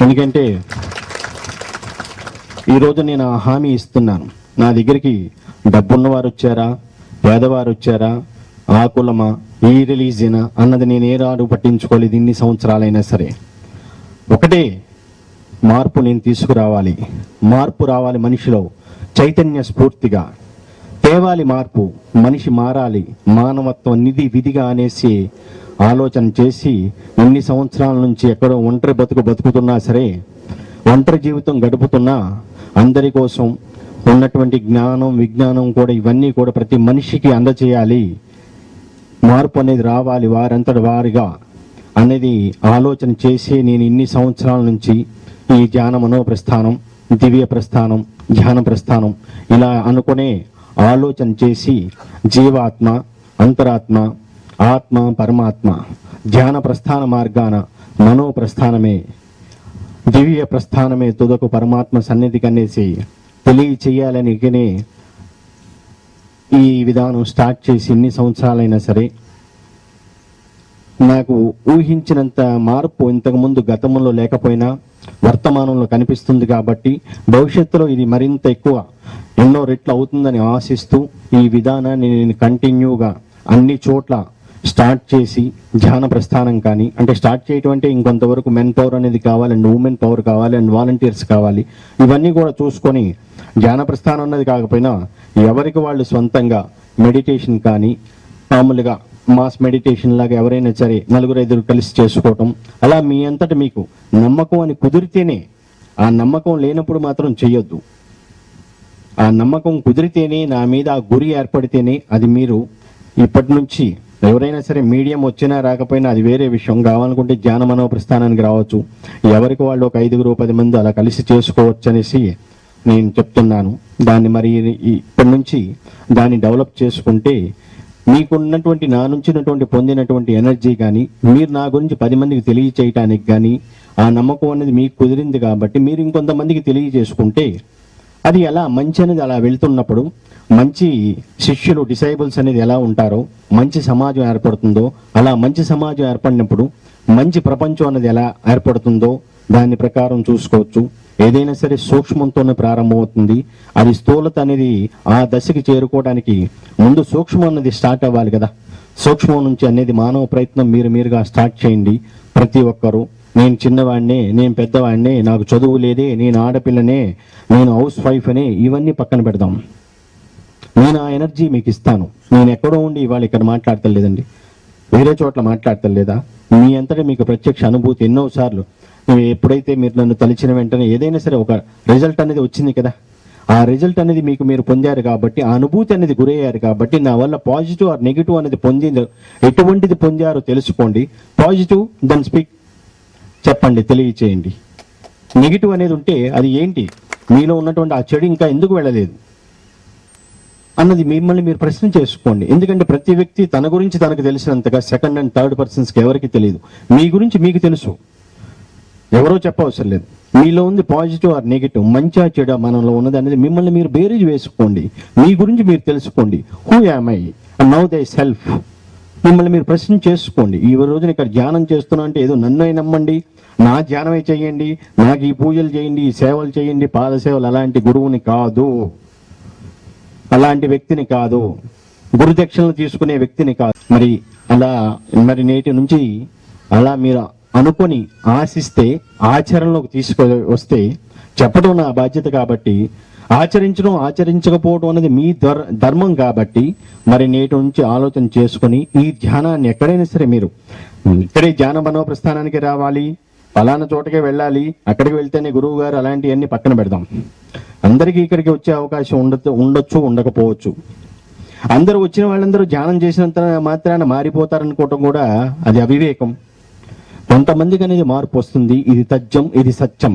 ఎందుకంటే ఈరోజు నేను ఆ హామీ ఇస్తున్నాను. నా దగ్గరికి డబ్బున్నవారు వచ్చారా? పేదవారు వచ్చారా? ఆ కులమా? ఈ రిలీజియనా? అన్నది నేను ఏ రాడు పట్టించుకోలేదు ఇన్ని సంవత్సరాలైనా సరే. ఒకటే మార్పు నేను తీసుకురావాలి. మార్పు రావాలి మనిషిలో చైతన్య స్ఫూర్తిగా. తేవాలి మార్పు మనిషి మారాలి. మానవత్వం నిధి విధిగా అనేసి ఆలోచన చేసి ఇన్ని సంవత్సరాల నుంచి ఎక్కడో ఒంటరి బతుకు బతుకుతున్నా సరే ఒంటరి జీవితం గడుపుతున్నా అందరి కోసం ఉన్నటువంటి జ్ఞానం విజ్ఞానం కూడా ఇవన్నీ కూడా ప్రతి మనిషికి అందచేయాలి. మార్పు అనేది రావాలి వారంతటి వారిగా అనేది ఆలోచన చేసి నేను ఇన్ని సంవత్సరాల నుంచి ఈ ధ్యాన మనో ప్రస్థానం దివ్య ప్రస్థానం ధ్యాన ప్రస్థానం ఇలా అనుకునే ఆలోచన చేసి జీవాత్మ అంతరాత్మ ఆత్మ పరమాత్మ ధ్యాన ప్రస్థాన మార్గాన మనో ప్రస్థానమే దివ్య ప్రస్థానమే తుదకు పరమాత్మ సన్నిధి కనేసి తెలియచేయాలని ఈ విధానం స్టార్ట్ చేసి ఎన్ని సంవత్సరాలైనా సరే. నాకు ఊహించినంత మార్పు ఇంతకుముందు గతంలో లేకపోయినా వర్తమానంలో కనిపిస్తుంది కాబట్టి భవిష్యత్తులో ఇది మరింత ఎక్కువ ఎన్నో రెట్లు అవుతుందని ఆశిస్తూ ఈ విధానాన్ని నేను కంటిన్యూగా అన్ని చోట్ల స్టార్ట్ చేసి ధ్యాన ప్రస్థానం కానీ అంటే స్టార్ట్ చేయటం అంటే ఇంకొంతవరకు మెన్ పవర్ అనేది కావాలి అండ్ ఉమెన్ పవర్ కావాలి అండ్ వాలంటీర్స్ కావాలి. ఇవన్నీ కూడా చూసుకొని ధ్యాన ప్రస్థానం అన్నది కాకపోయినా ఎవరికి వాళ్ళు సొంతంగా మెడిటేషన్ కానీ మామూలుగా మాస్ మెడిటేషన్ లాగా ఎవరైనా సరే నలుగురు ఐదుగురు కలిసి చేసుకోవటం అలా మీ అంతట మీకు నమ్మకం అని కుదిరితేనే ఆ నమ్మకం లేనప్పుడు మాత్రం చెయ్యొద్దు. ఆ నమ్మకం కుదిరితేనే నా మీద ఆ గురి ఏర్పడితేనే అది మీరు ఇప్పటి నుంచి ఎవరైనా సరే మీడియం వచ్చినా రాకపోయినా అది వేరే విషయం. కావాలనుకుంటే జ్ఞాన మనవ ప్రస్థానానికి రావచ్చు. ఎవరికి వాళ్ళు ఒక ఐదుగురు పది మంది అలా కలిసి చేసుకోవచ్చు అనేసి నేను చెప్తున్నాను. దాన్ని మరి ఇప్పటి నుంచి దాన్ని డెవలప్ చేసుకుంటే మీకున్నటువంటి నా నుంచి ఉన్నటువంటి పొందినటువంటి ఎనర్జీ కానీ మీరు నా గురించి పది మందికి తెలియచేయటానికి కానీ ఆ నమ్మకం అనేది మీకు కుదిరింది కాబట్టి మీరు ఇంకొంతమందికి తెలియజేసుకుంటే అది ఎలా మంచి అనేది అలా వెళ్తున్నప్పుడు మంచి శిష్యులు డిసైబుల్స్ అనేది ఎలా ఉంటారో మంచి సమాజం ఏర్పడుతుందో అలా మంచి సమాజం ఏర్పడినప్పుడు మంచి ప్రపంచం అనేది ఎలా ఏర్పడుతుందో దాని ప్రకారం చూసుకోవచ్చు. ఏదైనా సరే సూక్ష్మంతోనే ప్రారంభమవుతుంది. అది స్థూలత అనేది ఆ దశకి చేరుకోవడానికి ముందు సూక్ష్మం అన్నది స్టార్ట్ అవ్వాలి కదా. సూక్ష్మం నుంచి అనేది మానవ ప్రయత్నం మీరు మీరుగా స్టార్ట్ చేయండి. ప్రతి ఒక్కరూ నేను చిన్నవాడినే నేను పెద్దవాడిని నాకు చదువు లేదే నేను ఆడపిల్లనే నేను హౌస్ వైఫ్ అనే ఇవన్నీ పక్కన పెడదాం. నేను ఆ ఎనర్జీ మీకు ఇస్తాను. నేను ఎక్కడో ఉండి ఇవాళ ఇక్కడ మాట్లాడతలేదండి. వేరే చోట్ల మాట్లాడతలేదా? మీ అంతటా మీకు ప్రత్యక్ష అనుభూతి ఎన్నోసార్లు ఎప్పుడైతే మీరు నన్ను తలిచిన వెంటనే ఏదైనా సరే ఒక రిజల్ట్ అనేది వచ్చింది కదా? ఆ రిజల్ట్ అనేది మీకు మీరు పొందారు కాబట్టి ఆ అనుభూతి అనేది గురయ్యారు కాబట్టి నా వల్ల పాజిటివ్ ఆర్ నెగిటివ్ అనేది పొందిందో ఎటువంటిది పొందారో తెలుసుకోండి. పాజిటివ్ దెన్ స్పీక్ చెప్పండి తెలియచేయండి. నెగిటివ్ అనేది ఉంటే అది ఏంటి? మీలో ఉన్నటువంటి ఆ చెడు ఇంకా ఎందుకు వెళ్ళలేదు? అన్నది మిమ్మల్ని మీరు ప్రశ్న చేసుకోండి. ఎందుకంటే ప్రతి వ్యక్తి తన గురించి తనకు తెలిసినంతగా సెకండ్ అండ్ థర్డ్ పర్సన్స్కి ఎవరికి తెలియదు. మీ గురించి మీకు తెలుసు. ఎవరో చెప్పవసరం లేదు. మీలో ఉంది పాజిటివ్ ఆర్ నెగిటివ్ మంచా చెడ మనలో ఉన్నది అనేది మిమ్మల్ని మీరు బేరీజ్ వేసుకోండి. మీ గురించి మీరు తెలుసుకోండి. Who am I know thyself మిమ్మల్ని మీరు ప్రశ్న చేసుకోండి. ఈ రోజున ఇక్కడ ధ్యానం చేస్తున్నా అంటే ఏదో నన్ను నమ్మండి. నా ధ్యానమే చేయండి. నాకు ఈ పూజలు చేయండి ఈ సేవలు చేయండి. పాద సేవలు అలాంటి గురువుని కాదు. అలాంటి వ్యక్తిని కాదు. గురుదక్షిణలు తీసుకునే వ్యక్తిని కాదు. మరి అలా మరి నేటి నుంచి అలా మీరు అనుకొని ఆశిస్తే ఆచరణలోకి తీసుకు వస్తే చెప్పడం నా బాధ్యత కాబట్టి ఆచరించడం ఆచరించకపోవడం అనేది మీ ధర్ ధర్మం కాబట్టి మరి నేటి నుంచి ఆలోచన చేసుకుని ఈ ధ్యానాన్ని ఎక్కడైనా సరే మీరు ఇక్కడే ధ్యాన మనో ప్రస్థానానికి రావాలి ఫలానా చోటకే వెళ్ళాలి అక్కడికి వెళ్తేనే గురువు గారు అలాంటివన్నీ పక్కన పెడదాం. అందరికీ ఇక్కడికి వచ్చే అవకాశం ఉండదు ఉండొచ్చు ఉండకపోవచ్చు. అందరూ వచ్చిన వాళ్ళందరూ ధ్యానం చేసినంత మాత్రాన మారిపోతారనుకోవటం కూడా అది అవివేకం. కొంతమందికి అనేది మార్పు వస్తుంది ఇది తజ్జం ఇది సత్యం.